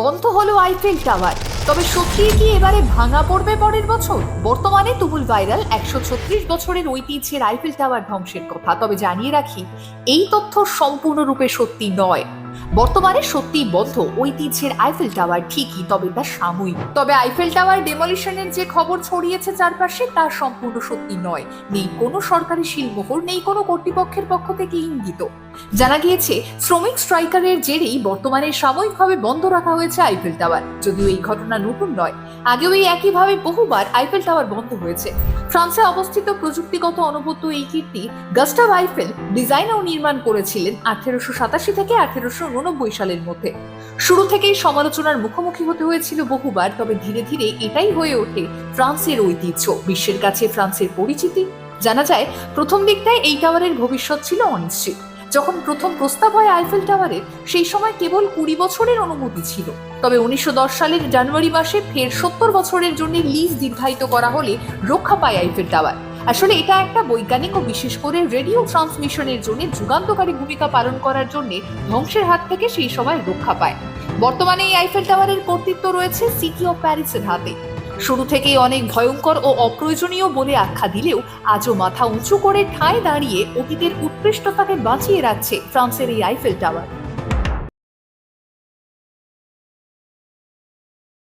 বন্ধ হলো Eiffel tower. তবে সত্যিই কি এবারে ভাঙা পড়বে পরের বছর? বর্তমানে তুমুল ভাইরাল একশো ছত্রিশ বছরের ঐতিহ্যের আইফেল টাওয়ার ধ্বংসের কথা। তবে জানিয়ে রাখি, এই তথ্য সম্পূর্ণরূপে সত্যি নয়। বর্তমানে সত্যি বন্ধ, ঐতিহ্যের আইফেল টাওয়ার ঠিকই, তবে তা সাময়িক। তবে আইফেল টাওয়ার ডেমলিশনের যে খবর ছড়িয়েছে চারপাশে, তা সম্পূর্ণ সত্যি নয়। নেই কোনো সরকারি শিলমোহর, নেই কোনো কর্তৃপক্ষের পক্ষ থেকে ইঙ্গিত। জানা গিয়েছে, শ্রমিক স্ট্রাইকারের জেরেই বর্তমানে সাময়িকভাবে বন্ধ রাখা হয়েছে আইফেল টাওয়ার। যদিও এই ঘটনা নতুন নয়, আগেও এই একইভাবে বহুবার আইফেল টাওয়ার বন্ধ হয়েছে। ফ্রান্সে অবস্থিত প্রযুক্তিগত অনুভূত এই কীর্তি গাস্টাভ আইফেল ডিজাইন ও নির্মাণ করেছিলেন আঠেরোশো সাতাশি থেকে আঠেরোশো উননব্বই সালের মধ্যে। শুরু থেকেই সমালোচনার মুখোমুখি হতে হয়েছিল বহুবার, তবে ধীরে ধীরে এটাই হয়ে ওঠে ফ্রান্সের ঐতিহ্য। বিশ্বের কাছে ফ্রান্সের পরিচিতি। জানা যায়, প্রথম দিকটায় এই টাওয়ারের ভবিষ্যৎ ছিল অনিশ্চিত। যখন প্রথম প্রস্তাব হয় আইফেল টাওয়ারের, সেই সময় কেবল কুড়ি বছরের অনুমতি ছিল। তবে উনিশশো দশ সালের জানুয়ারি মাসে ফের সত্তর বছরের জন্য লিজ দীর্ঘায়িত করা হলে রক্ষা পায় আইফেল টাওয়ার। আসলে এটা একটা বৈজ্ঞানিক ও বিশেষ করে রেডিও ট্রান্সমিশনের জন্য যুগান্তকারী ভূমিকা পালন করার জন্য ধ্বংসের হাত থেকে সেই সময় রক্ষা পায়। বর্তমানে এই আইফেল টাওয়ারের কর্তৃত্ব রয়েছে সিটি অফ প্যারিসের হাতে। শুরু থেকেই অনেক ভয়ঙ্কর ও অপ্রয়োজনীয় বলে আখ্যা দিলেও আজও মাথা উঁচু করে ঠায় দাঁড়িয়ে অতীতের উৎকৃষ্টতাকে বাঁচিয়ে রাখছে ফ্রান্সের এই আইফেল টাওয়ার।